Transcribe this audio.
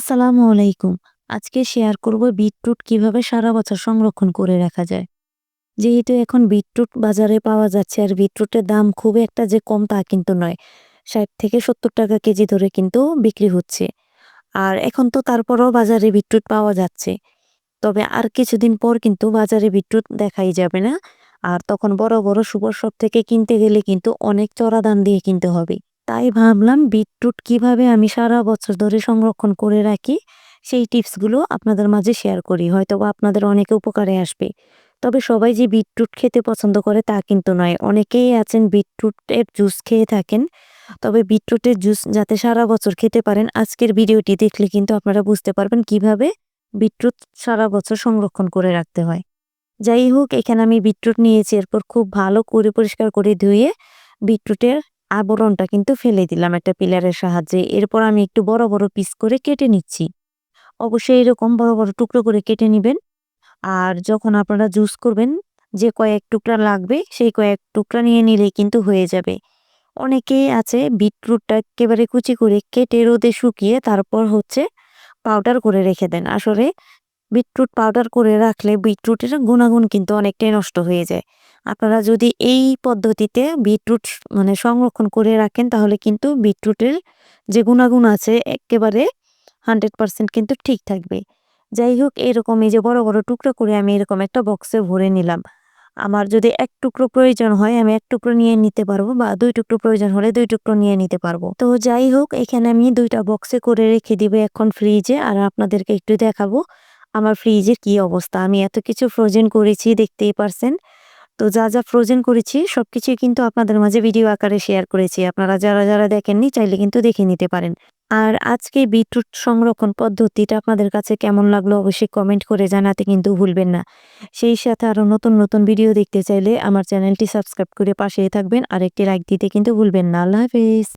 আসসালামু আলাইকুম। আজকে শেয়ার করব বিটরুট কীভাবে সারা বছর সংরক্ষণ করে রাখা যায়। যেহেতু এখন বিটরুট বাজারে পাওয়া যাচ্ছে আর বিটরুটের দাম খুব একটা যে কম তা কিন্তু নয়। ৬০ থেকে ৭০ টাকা কেজি ধরে কিন্তু বিক্রি হচ্ছে। আর এখন তো তারপরও বাজারে বিটরুট পাওয়া যাচ্ছে। তবে আর কিছুদিন পর কিন্তু বাজারে বিটরুট দেখাই যাবে না। আর তখন বড়, বড় সুপার শপ থেকে কিনতে গেলে কিন্তু অনেক চড়া দাম দিয়ে কিনতে হবে। তাই ভাবলাম বিটরুট কীভাবে আমি সারা বছর ধরে সংরক্ষণ করে রাখি, সেই টিপসগুলো আপনাদের মাঝে শেয়ার করি। হয়তোবা আপনাদের অনেকে উপকারে আসবে। তবে সবাই যে বিটরুট খেতে পছন্দ করে তা কিন্তু নয়। অনেকেই আছেন বিটরুটের জুস খেয়ে থাকেন। তবে বিটরুটের জুস যাতে সারা বছর খেতে পারেন, আজকের ভিডিওটি দেখলে কিন্তু আপনারা বুঝতে পারবেন কীভাবে বিটরুট সারা বছর সংরক্ষণ করে রাখতে হয়। যাই হোক, এখানে আমি বিটরুট নিয়েছি। এরপর খুব ভালো করে পরিষ্কার করে ধুয়ে বিটরুটের আবরণটা কিন্তু ফেলে দিলাম একটা পিলারের সাহায্যে। এরপর আমি একটু বড় বড় পিস করে কেটে নিচ্ছি। অবশ্যই এরকম বড় বড় টুকরো করে কেটে নেবেন। আর যখন আপনারা জুস করবেন, যে কয়েক টুকরা লাগবে, সেই কয়েক টুকরা নিয়ে নিলেই কিন্তু হয়ে যাবে। অনেকেই আছে বিটরুটটা একেবারে কুচি করে কেটে রোদে শুকিয়ে তারপর হচ্ছে পাউডার করে রেখে দেন। আসলে বিটরুট পাউডার করে রাখলে বিটরুটের গুণাগুণ কিন্তু অনেকটাই নষ্ট হয়ে যায়। আপনারা যদি এই পদ্ধতিতে বিটরুট মানে সংরক্ষণ করে রাখেন, তাহলে কিন্তু বিটরুটের যে গুণাগুণ আছে, একেবারে হান্ড্রেড পার্সেন্ট কিন্তু ঠিক থাকবে। যাই হোক, এরকম এই যে বড় বড় টুকরো করে আমি এরকম একটা বক্সে ভরে নিলাম। আমার যদি এক টুকরো প্রয়োজন হয়, আমি এক টুকরো নিয়ে নিতে পারব বা দুই টুকরো প্রয়োজন হলে দুই টুকরো নিয়ে নিতে পারব। তো যাই হোক, এখানে আমি দুইটা বক্সে করে রেখে দিব এখন ফ্রিজে, আর আপনাদেরকে একটু দেখাবো আমার ফ্রিজের কি অবস্থা? আমি এত কিছু ফ্রোজেন করেছি, দেখতেই পারছেন? তো যা যা ফ্রোজেন করেছি, সবকিছুই কিন্তু আপনাদের মাঝে ভিডিও আকারে শেয়ার করেছি। আপনারা যারা যারা দেখেননি, চাইলে কিন্তু দেখে নিতে পারেন। আর আজকে বিটরুট সংরক্ষণ পদ্ধতিটা আপনাদের কাছে কেমন লাগল অবশ্যই কমেন্ট করে জানাতে কিন্তু ভুলবেন না। সেই সাথে আরও নতুন নতুন ভিডিও দেখতে চাইলে আমার চ্যানেলটি সাবস্ক্রাইব করে পাশেই থাকবেন। আর একটি লাইক দিতে কিন্তু ভুলবেন না। আল্লাহ হাফেজ।